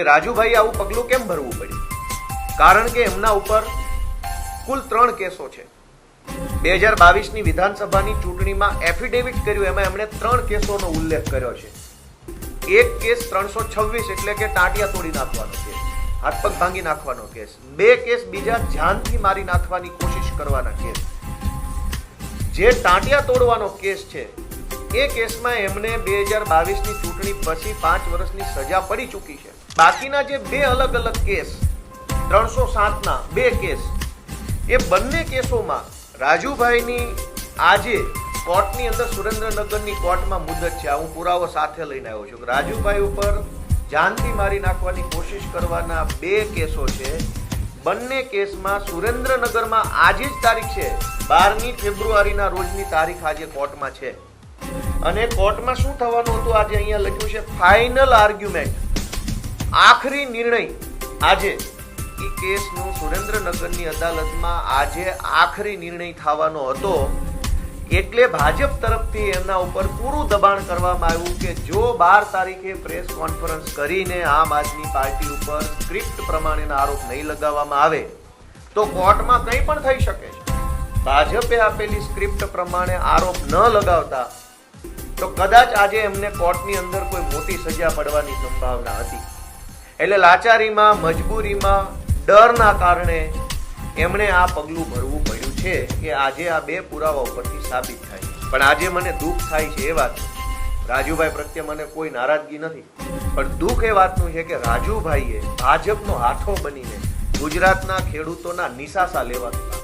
રાજુભાઈ આવું પગલું કેમ ભરવું પડ્યું? કારણ કે એમના ઉપર કુલ ત્રણ કેસો છે. બે હજાર બાવીસની વિધાનસભાની ચૂંટણીમાં એફિડેવિટ કર્યું, એમાં એમણે ત્રણ કેસોનો ઉલ્લેખ કર્યો છે. એક કેસ ત્રણસો છવ્વીસ એટલે કે ટાંટિયા તોડી નાખવાનો કેસ, હાથ પગ ભાંગી નાખવાનો કેસ, બે કેસ બીજા જાનથી મારી નાખવાની કોશિશ કરવાના કેસ. જે ટાંટિયા તોડવાનો કેસ છે એ કેસમાં એમને બે હજાર બાવીસની ચૂંટણી પછી પાંચ વર્ષની સજા પડી ચૂકી છે. બાકીના જે બે અલગ અલગ કેસ, ત્રણસો સાતના બે કેસ, એ બંને કેસોમાં રાજુભાઈની આજે કોર્ટની અંદર સુરેન્દ્રનગરની કોર્ટમાં મુદત છે. હું પુરાવો સાથે લઈને આવ્યો છું. રાજુભાઈ ઉપર જાનથી મારી નાખવાની કોશિશ કરવાના બે કેસો છે. બંને કેસમાં સુરેન્દ્રનગરમાં આજે જ તારીખ છે. બારમી ફેબ્રુઆરીના રોજની તારીખ આજે કોર્ટમાં છે. અને કોર્ટમાં શું થવાનું હતું? આજે અહીંયા લખ્યું છે ફાઇનલ આર્ગ્યુમેન્ટ આખરી નિર્ણય આજે એ કેસનો સુરેન્દ્રનગરની અદાલતમાં આજે આખરી નિર્ણય થવાનો હતો. એટલે ભાજપ તરફથી એમના ઉપર પૂરું દબાણ કરવામાં આવ્યું કે જો બાર તારીખે પ્રેસ કોન્ફરન્સ કરીને આમ આદમી પાર્ટી ઉપર સ્ક્રિપ્ટ પ્રમાણેના આરોપ નહીં લગાવવામાં આવે, તો કોર્ટમાં કંઈ પણ થઈ શકે છે. ભાજપે આપેલી સ્ક્રિપ્ટ પ્રમાણે આરોપ ન લગાવતા તો કદાચ આજે એમને કોર્ટની અંદર કોઈ મોટી સજા પડવાની સંભાવના હતી. એટલે લાચારીમાં, મજબૂરીમાં, ડરના કારણે એમણે આ પગલું ભરવું પડ્યું છે કે આજે આ બે પુરાવા ઉપરથી સાબિત થાય. પણ આજે મને દુઃખ થાય છે એ વાત. રાજુભાઈ પ્રત્યે મને કોઈ નારાજગી નથી. પણ દુઃખ એ વાતનું છે કે રાજુભાઈએ ભાજપનો હાથો બનીને ગુજરાતના ખેડૂતોના નિશાસા લેવાનું